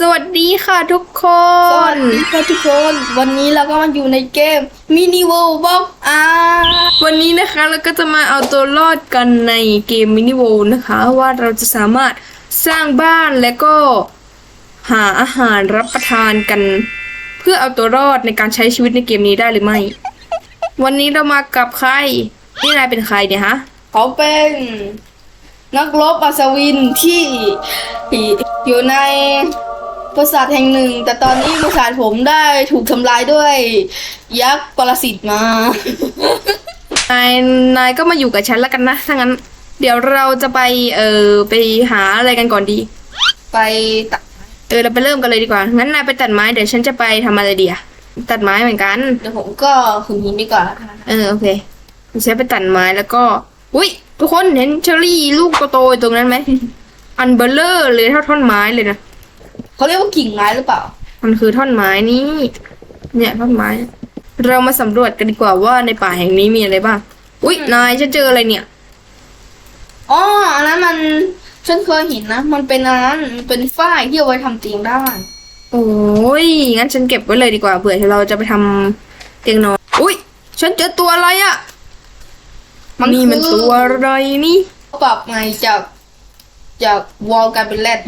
สวัสดีค่ะทุกคสวันสดีค่ะทุกคน วันนี้เราก็มาอยู่ในเกมมินิ o วบ็อกอาวันนี้นะคะเราก็จะมาเอาตัวรอดกันในเกมมินิโวนะคะ ว่าเราจะสามารถสร้างบ้านและก็หาอาหารรับประทานกัน เพื่อเอาตัวรอดในการใช้ชีวิตในเกมนี้ได้หรือไม่ วันนี้เรามากับใคร นี่นายเป็นใครเนี่ยฮะเขาเป็นนักรบอัศวินที่อยู่ใน ปราสาทแห่งหนึ่ง แต่ตอนนี้ปราสาทผมได้ถูกทำลายด้วย ยักษ์ปรสิตมา นายนายก็มาอยู่กับฉันแล้วกันนะถ้างั้น เดี๋ยวเราจะไปเออไปหาอะไรกันก่อนดี ไปตัดเออเราไปเริ่มกันเลยดีกว่างั้นนายไปตัดไม้เดี๋ยวฉันจะไปทำอะไรดีอะตัดไม้เหมือนกัน เดี๋ยวผมก็ขึงหินดีกว่าแล้วกันนะคะเออโอเคฉันไปตัดไม้แล้วก็อุ้ยทุกคนเห็นเชอรี่ลูกโตๆอยู่ตรงนั้นไหม อันเบลเลอร์เลยเท่าท่อนไม้เลยนะ เขาเรียกว่ากิ่งไม้หรือเปล่า มันคือท่อนไม้นี่ เนี่ยท่อนไม้ เรามาสำรวจกันดีกว่าว่าในป่าแห่งนี้มีอะไรบ้าง อุ้ยนายฉันเจออะไรเนี่ย อ๋ออันนั้นมันฉันเคยเห็นนะ มันเป็นอันนั้นมันเป็นฝ้ายที่เอาไว้ทำเตียงได้ โอ้ย งั้นฉันเก็บไว้เลยดีกว่า เผื่อเราจะไปทำเตียงนอน อุ้ยฉันเจอตัวอะไรอะมันนี่มันคือตัวอะไรนี่ ปรับใหม่จากจากวอลกลายเป็นแรด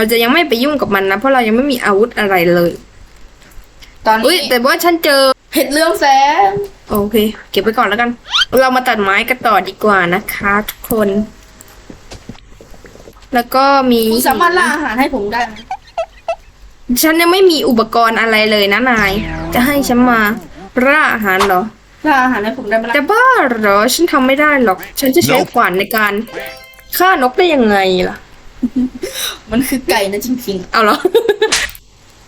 เราจะยังไม่ไปยุ่งกับมันนะ เพราะเรายังไม่มีอาวุธอะไรเลย ตอนอุ้ยนี้แต่ว่าฉันเจอ เห็ดเรื่องแสงโอเค เก็บไว้ก่อนแล้วกัน เรามาตัดไม้กันต่อดีกว่านะคะทุกคน แล้วก็มีคุณสามารถล่าอาหารให้ผมได้ไหมฉันยังไม่มีอุปกรณ์อะไรเลยนะนาย จะให้ฉันมาร่าอาหารเหรอ ล่าอาหารให้ผมได้ไหมล่ะจะบ้าเหรอ ฉันทำไม่ได้หรอก ฉันจะใช้ขวานในการฆ่านกได้ยังไงล่ะ มันคือไก่นะจริงเอาเหรอ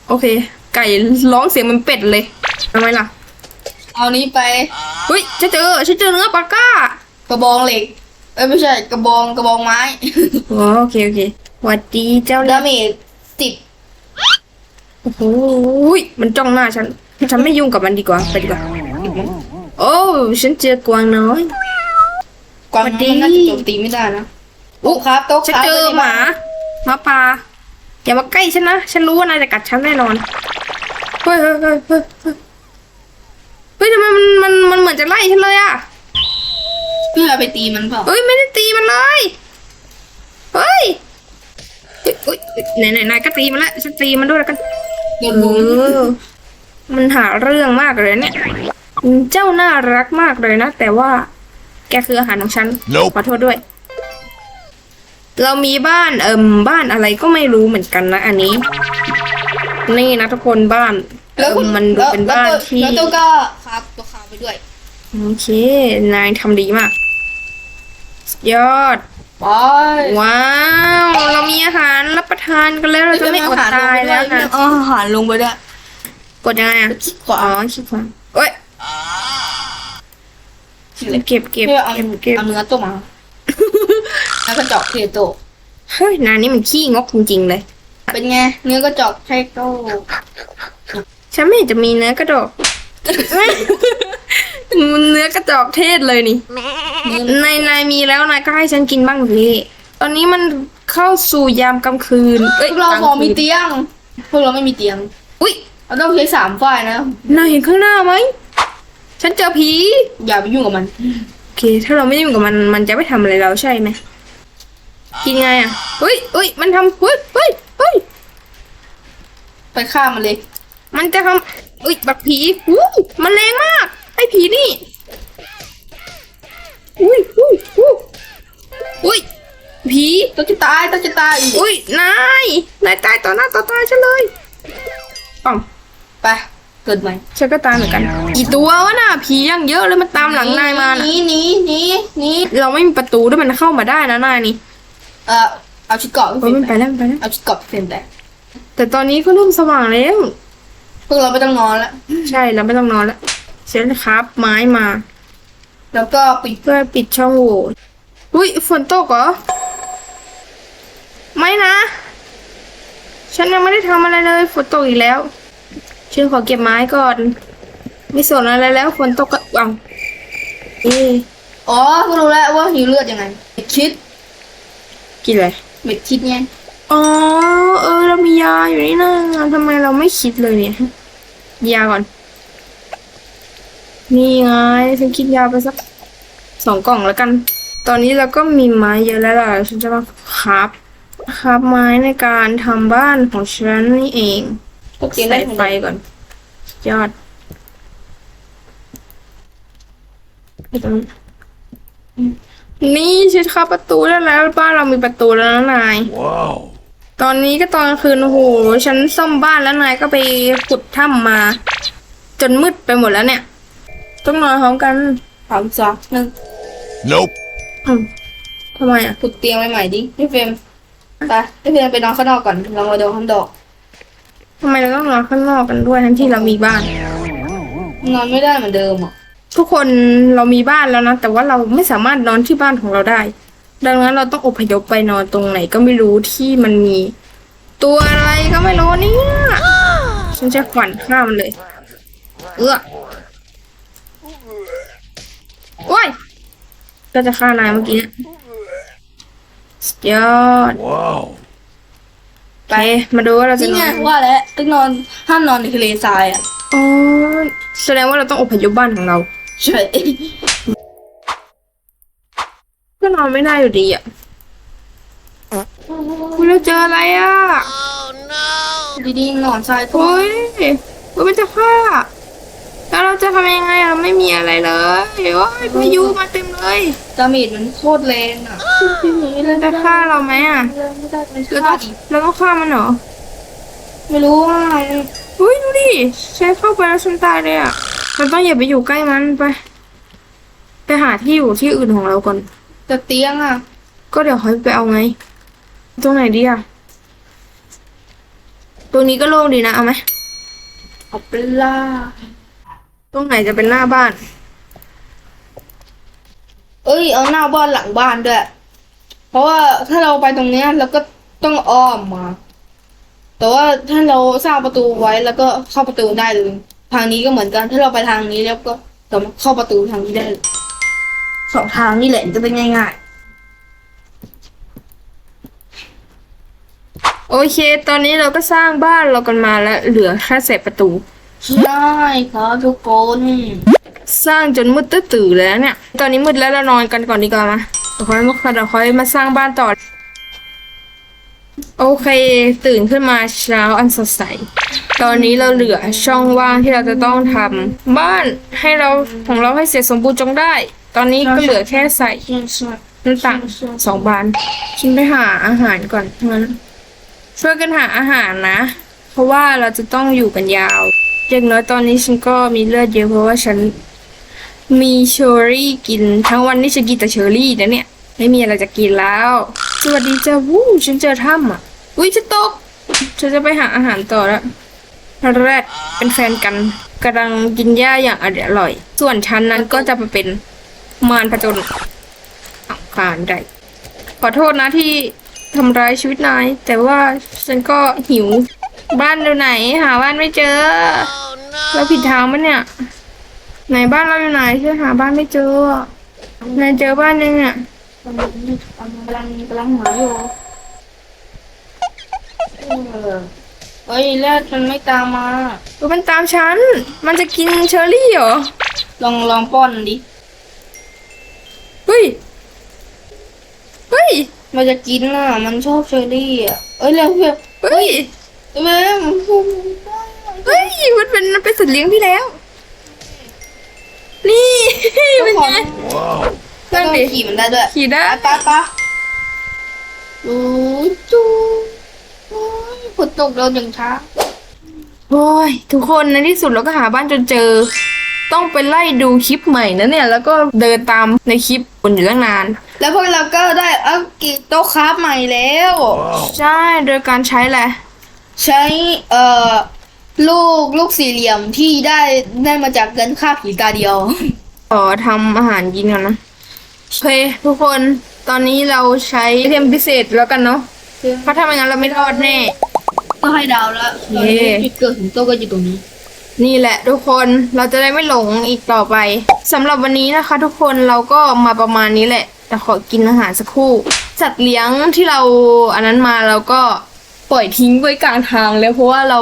โอเค ไก่ร้องเสียงเหมันเป็ดเลยทำไมล่ะๆเอานี้ไป เฮ้ยฉันเจอฉันเจอเนื้อปลาก้า กระบองเหล็ก เอ้ยไม่ใช่ กระบองกระบองไม้อ๋อโอเคโอเคหวัดดีเจ้าดาเล็กเมจสิบโอ้โหยมันจ้องหน้าฉัน ฉันไม่ยุ่งกับมันดีกว่า ไปดีกว่า โอ้ ฉันเจอกวางน้อย กวางสวัสดีมันน่าจะโจมตีไม่ได้นะ โต๊ะครับโต๊ะฉันครับเจอหมาหมาป่าอย่ามาใกล้ฉันนะฉันรู้ว่านายจะกัดฉันแน่นอนเฮ้ยเฮ้ยเฮ้ยเฮ้ยเฮ้ยเฮ้ยทำไมมันมันมันเหมือนจะไล่ฉันเลยอะเพื่อไปตีมันเปล่าเฮ้ยไม่ได้ตีมันเลยเฮ้ยเฮ้ยเฮ้ยเฮ้ยไหนไหนนายก็ตีมันละฉันตีมันด้วยแล้วกันโดนเอลุมอมันหาเรื่องมากเลยเนี่ยเจ้าน่ารักมากเลยนะแต่ว่าแกคืออาหารของฉัน Nope ขอโทษด้วย เรามีบ้านเอิมบ้านอะไรก็ไม่รู้เหมือนกันนะ อันนี้ นี่นะทุกคนบ้านเอแล้วอคุณมันดูแล้วเป็นบ้านแล้วตัวที่แล้วตัวก็ครับตัวขาวไปด้วยโอเคนายทำดีมากสุดยอดไปว้าว เรามีอาหารรับประทานกันแล้วเราจะไม่อดตายแล้วนะเอาอาหารลงไปด้วยกดยังไงอะคลิกขวาอ๋อคลิกขวาเอ้ยเก็บเก็บเพื่อเอาเก็บเก็บเอาเนื้อตัวมา แล้วก็เจาะเทโตะเฮ้ยนายนี่มันขี้งกจริงๆเลย เป็นไง เนื้อก็เจาะเทโตะฉันไม่เห็นจะมีเนื้อกระดกมันเนื้อกระจอกเทศเลยนี่ นายนายมีแล้วนายก็ให้ฉันกินบ้างสิตอนนี้มันเข้าสู่ยามกลางคืนพเอ้ยวกเรากลางขอมีคืนเตียง พวกเราไม่มีเตียง อุ้ยเราต้องใช้สามฝ้ายนะ นายเห็นข้างหน้าไหม ฉันเจอผี อย่าไปยุ่งกับมัน โอเค ถ้าเราไม่ยุ่งกับมัน มันจะไม่ทำอะไรเราใช่ไหม กินไงอะเฮ้ยเฮ้ยมันทำเฮ้ยเฮ้ยเฮ้ยไปฆ่ามันเลย มันจะทำอุ้ยบักผีอู้มันแรงมากไอ้ผีนี่อุ้ยอุ้ยอุ้ยอุ้ยผีต้องจะตายต้องจะตายอีกอุ้ยนายนายตายต่อหน้าต่อตาฉันเลยอ๋อมไปเกิดใหม่ฉันก็ตายเหมือนกัน กี่ตัววะน่ะผียังเยอะเลยมันตามหลังนายมาหนะนีหนีหนีหนีเราไม่มีประตูด้วยมันเข้ามาได้นะนายนี่ เออเอาชุดเกราะโอ้ยมันไปแล้วมันไปแล้ว เอาชุดเกราะเฟรมแตกแต่ตอนนี้ก็เริ่มสว่างแล้ว พวกเราไม่ต้องนอนแล้วใช่เราไม่ต้องนอนแล้วฉันครับ ไม้มา แล้วก็ปิดเพื่อปิดช่องโหว่อุ้ยฝนตกเหรอ ไม่นะ ฉันยังไม่ได้ทำอะไรเลยฝนตกอีกแล้วฉันขอเก็บไม้ก่อน ไม่สนอะไรแล้วฝนตกก็เอาเอ๊ะอ๋อพวกเรารู้แล้วว่าหิวเลือดยังไงเม็ดคิด กินอะไรเม็ดคิดไงอ๋ออยู่นี่นะทำไมเราไม่คิดเลยเนี่ยยาก่อน นี่ไงฉันคิดยาไปสักสองกล่องแล้วกัน ตอนนี้เราก็มีไม้เยอะแล้วล่ะฉันจะมาครับครับไม้ในการทำบ้านของฉันนี่เองก็เตียงใส่ได้ไฟก่อน ยอดนี่ ฉันเข้าประตูได้แล้วบ้านเรามีประตูแล้วนะนาย Wow. ตอนนี้ก็ตอนกลางคืนโอ้โหฉันซ่อมบ้านแล้วนายก็ไปขุดถ้ำมา จนมืดไปหมดแล้วเนี่ย ต้องนอนพร้อมกันสามสองหนึ่ง Nope. อืมทำไมอะปลุกเตียงใหม่ๆดิพี่เฟรมไปพี่เฟรมไปนอนข้างนอกก่อน เรามาดูข้างดอกทำไมเราต้องนอนข้างนอกกันด้วยทั้งที่เรามีบ้าน นอนไม่ได้เหมือนเดิมอะ ทุกคนเรามีบ้านแล้วนะ แต่ว่าเราไม่สามารถนอนที่บ้านของเราได้ ดังนั้นเราต้องอพยพไปนอนตรงไหนก็ไม่รู้ที่มันมี ตัวอะไรก็ไม่รู้เนี่ยฉันจะขวัญข้ามมันเลย เอื้อโอ้ยก็จะฆ่านายเมื่อกี้เนี่ยสุดยอด Wow. ไปมาดูว่าเราจะนี่นไงอนว่าแล้วต้องนอนห้ามนอนในทะเลทรายอะ อ๋อแสดงว่าเราต้องอพยพบ้านของเรา ใช่ก็นอนไม่ได้อยู่ดีอะคุณเราเจออะไรอะดีๆนอนทรายตัวโอ้ยว่ามันจะฆ่าแล้วเราจะทำยังไงอะไม่มีอะไรเลยโอ้ยพายุมาเต็มเลยดาเมจมันโคตรแรงอะมันจะฆ่าเราไหมอะไม่ได้เป็นเราฆ่าต้องเราต้องฆ่ามันเหรอ ไม่รู้ว่าเฮ้ยดูดิใช้เข้าไปแล้วฉันตายเลยอะ เราต้องอย่าไปอยู่ใกล้มันไป ไปหาที่อยู่ที่อื่นของเราก่อน แต่เตียงอะ ก็เดี๋ยวค่อยไปเอาไง ตรงไหนดีอะ ตรงนี้ก็โล่งดีนะเอาไหมเอาเปล่า ตรงไหนจะเป็นหน้าบ้าน เอ้ย เอาหน้าบ้านหลังบ้านด้วย เพราะว่าถ้าเราไปตรงเนี้ยเราก็ต้องอ้อมมา แต่ว่าถ้าเราสร้างประตูไว้แล้วก็เข้าประตูได้เลย ทางนี้ก็เหมือนกันถ้าเราไปทางนี้แล้วก็สามารถเข้าประตูทางนี้ได้เลยสองทางนี่แหละจะเป็นง่ายโอเค ตอนนี้เราก็สร้างบ้านเรากันมาแล้ว เหลือแค่เศษประตูๆใช่ครับทุกคน สร้างจนมืดตื้อตื่อเลยนะเนี่ย ตอนนี้มืดแล้วเรานอนกันก่อนดีกว่ามาเดี๋ยวค่อยมาเดี๋ยวค่อยมาสร้างบ้านต่อ โอเค ตื่นขึ้นมาเช้าอันสดใส ตอนนี้เราเหลือช่องว่างที่เราจะต้องทำบ้านให้เราของเราให้เสร็จสมบูรณ์จงได้ ตอนนี้ก็เหลือแค่ใส่น้าต่างสองบานฉันไปหาอาหารก่อนงั้นช่วยกันหาอาหารนะ เพราะว่าเราจะต้องอยู่กันยาวอย่างน้อยตอนนี้ฉันก็มีเลือดเยอะเพราะว่าฉันมีเชอร์รี่กินทั้งวันนี่ฉันกินแต่เชอร์รี่นะเนี่ย ไม่มีอะไรจะกินแล้ว สวัสดีจ้าวู้ฉันเจอถ้ำอะ อุ้ยจะตกฉันจะไปหาอาหารต่อแล้ว แรดเป็นแฟนกันกำลังกินหญ้าอย่างอร่อย ส่วนฉันนั้นก็จะไปเป็นมารผจญอังคารได้ขอโทษนะที่ทำร้ายชีวิตนาย แต่ว่าฉันก็หิว บ้านอยู่ไหน หาบ้านไม่เจอ เราผิดทางปะเนี่ย ไหนบ้านเราอยู่ไหนช่วยหาบ้านไม่เจอนายเจอบ้านยังอะกำลังกำลังกำลังหาอยู่ เออเฮ้ยแรดมันไม่ตามมาเออมันตามฉัน มันจะกินเชอร์รี่เหรอ ลองลองป้อนดิ เฮ้ย เฮ้ย มันจะกินน่ะ มันชอบเชอรี่อะเอ้ยแล้วแบบเฮ้ยเว้ยเฮ้ย มันเป็นมันเป็นสัตว์เลี้ยงพี่แล้ว นี่ เป็นไง Wow. ก็นั่นต้องดิขี่มันได้ด้วย ขี่ได้ปะปะจูจูโอ้ย ฝนตกเราอย่างช้า โอ้ยทุกคนในที่สุดเราก็หาบ้านจนเจอ ต้องไปไล่ดูคลิปใหม่นะเนี่ย แล้วก็เดินตามในคลิปบนอยู่ตั้งนาน แล้วพวกเราก็ได้อัพกิโต๊ะคราฟใหม่แล้ว Wow. ใช่โดยการใช้แหละใช้เอ่อลูกลูกสี่เหลี่ยมที่ได้ได้มาจากเงินค่าผีตาเดียว ขอทำอาหารกินก่อนนะโอเคทุกคนตอนนี้เราใช้ไอเทมพิเศษแล้วกันเนาะเพราะถ้าไม่งั้นเราไม่รอดแน่ ก็ให้ดาวแล้วเย้จุดเกิดของโต๊ะก็อยู่ตรงนี้ นี่แหละทุกคนเราจะได้ไม่หลงอีกต่อไปสำหรับวันนี้นะคะ ทุกคนเราก็มาประมาณนี้แหละแต่ขอกินอาหารสักครู่สัตว์เลี้ยงที่เราอันนั้นมาเราก็ปล่อยทิ้งไว้กลางทางแล้วเพราะว่าเรา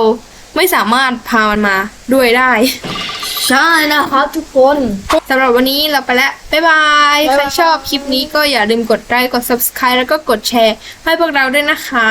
ไม่สามารถพามันมาด้วยได้ ใช่นะครับทุกคนสำหรับวันนี้เราไปแล้ว บ๊ายบายบ๊ายบายใครชอบคลิปนี้ก็อย่าลืมกดไลค์กด subscribe แล้วก็กดแชร์ให้พวกเราด้วยนะคะ